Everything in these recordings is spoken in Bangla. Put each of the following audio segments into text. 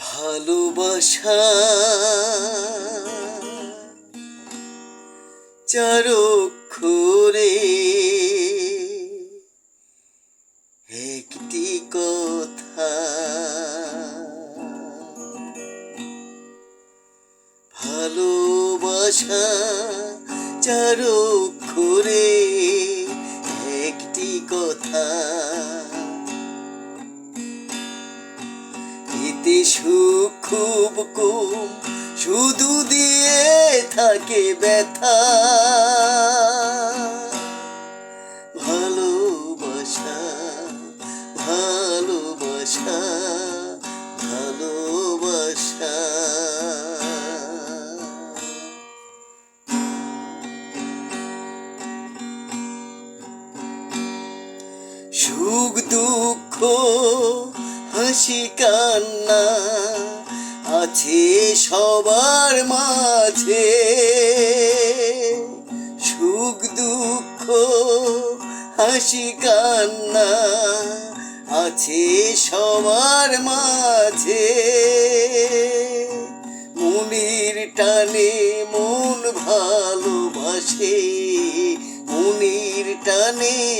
ভালোবাসা। চারক্ষরে একটি কথা। ভালোবাসা চারক্ষরে সুখ খুব কম শুধু দিয়ে থাকে ব্যথা। ভালোবাসা ভালোবাসা ভালোবাসা। সুখ দুঃখ হাসি কান্না আছে সবার মাঝে। সুখ, দুঃখ, হাসি, কান্না আছে সবার মাঝে। মুনির টানে মন ভালোবাসে, মুনির টানে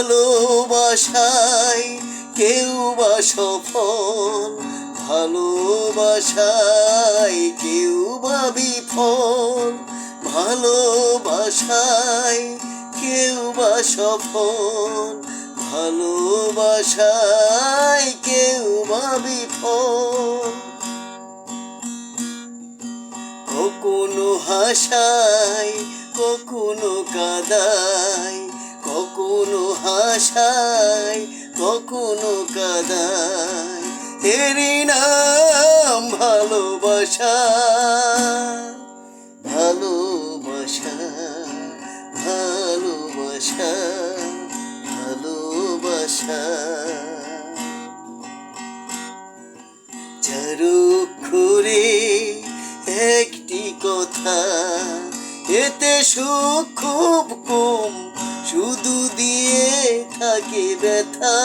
ভালোবাসায় কেউ বা সফল, ভালোবাসায় কেউ বা বিফল, ভালোবাসায় কেউ বা সফল, ভালোবাসায় কেউ বা বিফল। কখনো হাসায়, কখনো কাদায় কখনো হাসায় কখনো কাদায় এরই নাম ভালোবাসা ভালোবাসা ভালোবাসা ভালোবাসা। চারুক্ষরে একটি কথা এতে সুখ খুব কম শুধু দিয়ে থাকে ব্যথা।